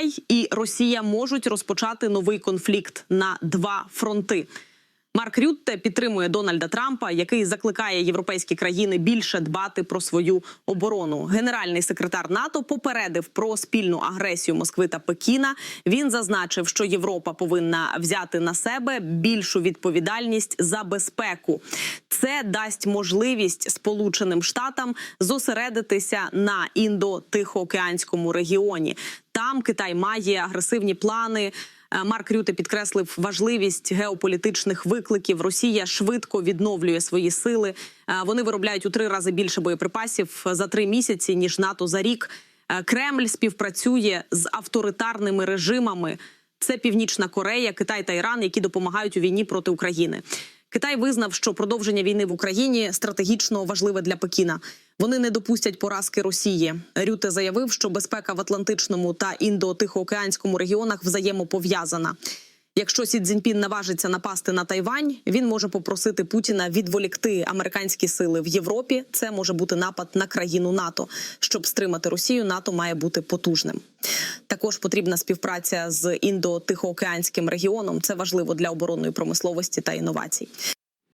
Китай і Росія можуть розпочати новий конфлікт на два фронти. Марк Рютте підтримує Дональда Трампа, який закликає європейські країни більше дбати про свою оборону. Генеральний секретар НАТО попередив про спільну агресію Москви та Пекіна. Він зазначив, що Європа повинна взяти на себе більшу відповідальність за безпеку. Це дасть можливість Сполученим Штатам зосередитися на індо-тихоокеанському регіоні. Там Китай має агресивні плани. Е, Марк Рюте підкреслив важливість геополітичних викликів. Росія швидко відновлює свої сили. Е, Вони виробляють у три рази більше боєприпасів за три місяці ніж НАТО за рік. Е, Кремль співпрацює з авторитарними режимами. Це Північна Корея, Китай та Іран, які допомагають у війні проти України. Китай визнав, що продовження війни в Україні стратегічно важливе для Пекіна. Вони не допустять поразки Росії. Рюте заявив, що безпека в Атлантичному та індо-тихоокеанському регіонах взаємопов'язана. Якщо Сі Цзіньпін наважиться напасти на Тайвань, він може попросити Путіна відволікти американські сили в Європі. Це може бути напад на країну НАТО. Щоб стримати Росію, НАТО має бути потужним. Також потрібна співпраця з індо-тихоокеанським регіоном. Це важливо для оборонної промисловості та інновацій.